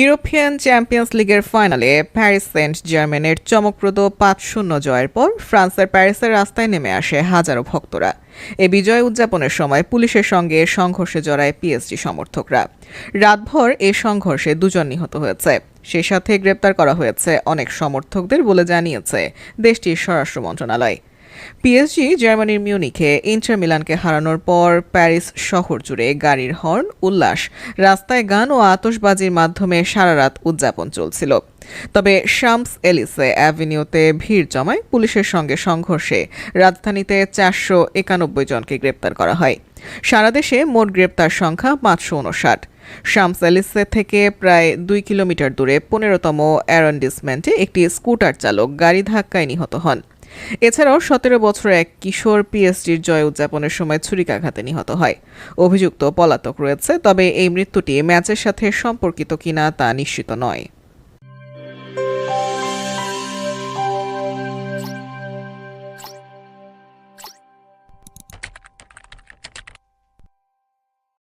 European champions লিগের ফাইনালে Paris Saint জার্মেনের চমকপ্রদ পাঁচ শূন্য জয়ের পর ফ্রান্সের প্যারিসের রাস্তায় নেমে আসে হাজারো ভক্তরা। এ বিজয় উদযাপনের সময় পুলিশের সঙ্গে সংঘর্ষে জড়ায় পিএসজি সমর্থকরা। রাতভর এ সংঘর্ষে দুজন নিহত হয়েছে। সেই সাথে গ্রেপ্তার করা হয়েছে অনেক সমর্থকদের বলে জানিয়েছে দেশটির স্বরাষ্ট্র মন্ত্রণালয়। পিএসজি জার্মানির মিউনিখে ইন্টার মিলানকে হারানোর পর প্যারিস শহর জুড়ে গাড়ির হর্ন উল্লাস। রাস্তায় গান ও আতশবাজির মাধ্যমে সারা রাত উদযাপন চলছিল। তবে শামস এলিসে অ্যাভিনিউতে ভিড় জমায় পুলিশের সঙ্গে সংঘর্ষে রাজধানীতে চারশো একানব্বই জনকে গ্রেপ্তার করা হয়। সারা দেশে মোট গ্রেপ্তার সংখ্যা পাঁচশো উনষাট শামস এলিসে থেকে প্রায় দুই কিলোমিটার দূরে পনেরোতম অ্যারন্ডিসমেন্টে একটি স্কুটার চালক গাড়ি ধাক্কায় নিহত হন। এছাড়াও সতেরো বছরের এক কিশোর পিএসজির জয় উদযাপনের সময় ছুরিকাঘাতে নিহত হয়। অভিযুক্ত পলাতক রয়েছে, তবে এই মৃত্যুটি ম্যাচের সাথে সম্পর্কিত কিনা তা নিশ্চিত নয়।